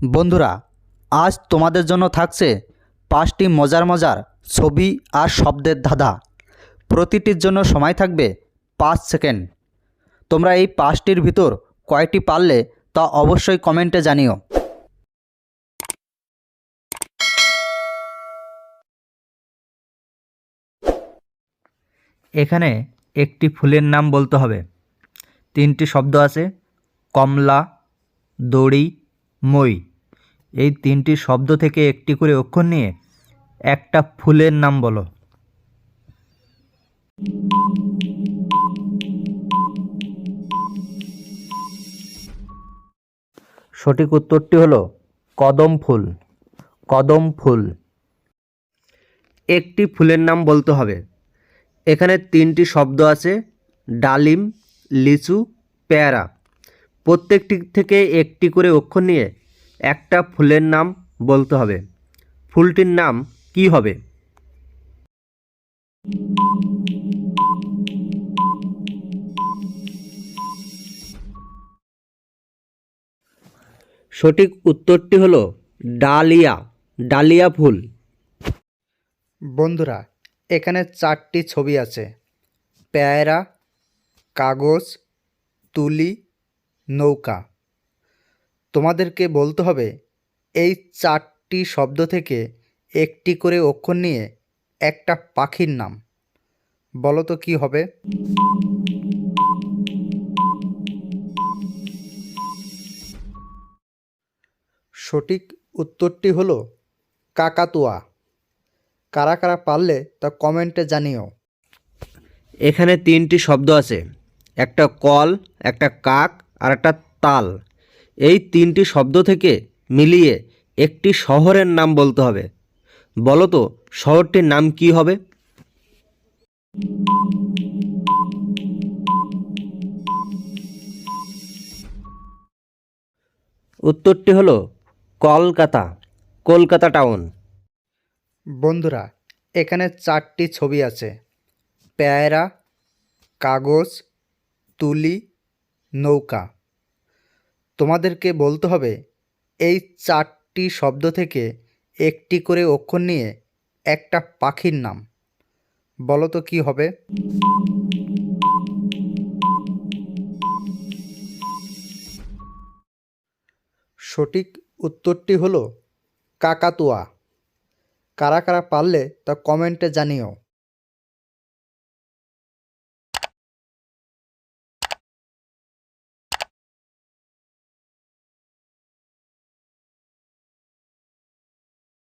বন্ধুরা, আজ তোমাদের জন্য থাকছে পাঁচটি মজার মজার ছবি আর শব্দের ধাঁধা। প্রতিটির জন্য সময় থাকবে পাঁচ সেকেন্ড। তোমরা এই পাঁচটির ভিতর কয়টি পারলে তা অবশ্যই কমেন্টে জানিও। এখানে একটি ফুলের নাম বলতে হবে। তিনটি শব্দ আছে, কমলা, দড়ি, মই। এই তিনটি শব্দ থেকে একটি করে অক্ষর নিয়ে একটা ফুলের নাম বলো। সঠিক উত্তরটি হলো কদম ফুল। কদম ফুল। একটি ফুলের নাম বলতে হবে। এখানে তিনটি শব্দ আছে, ডালিম, লিচু, পেয়ারা। প্রত্যেকটি থেকে একটি করে অক্ষর নিয়ে একটা ফুলের নাম বলতে হবে। ফুলটির নাম কি হবে? সঠিক উত্তরটি হলো ডালিয়া ডালিয়া ফুল। বন্ধুরা, এখানে চারটি ছবি আছে। পেয়ারা, কাগজ, তুলি, নৌকা। তোমাদেরকে বলতে হবে, এই চারটি শব্দ থেকে একটি করে অক্ষর নিয়ে একটা পাখির নাম। বলো তো কী হবে? সঠিক উত্তরটি হলো কাকাতুয়া। কারা কারা পারলে তা কমেন্টে জানিও। এখানে তিনটি শব্দ আছে, একটা কল, একটা কাক, আর একটা তাল। এই তিনটি শব্দ থেকে মিলিয়ে একটি শহরের নাম বলতে হবে। বলো তো, শহরটির নাম কি হবে? উত্তরটি হলো কলকাতা কলকাতা টাউন। বন্ধুরা, এখানে চারটি ছবি আছে। পেয়ারা, কাগজ, তুলি, নৌকা। তোমাদেরকে বলতে হবে, এই চারটি শব্দ থেকে একটি করে অক্ষর নিয়ে একটা পাখির নাম। বলো তো কী হবে? সঠিক উত্তরটি হলো কাকাতুয়া। কারা কারা পারলে তা কমেন্টে জানিও।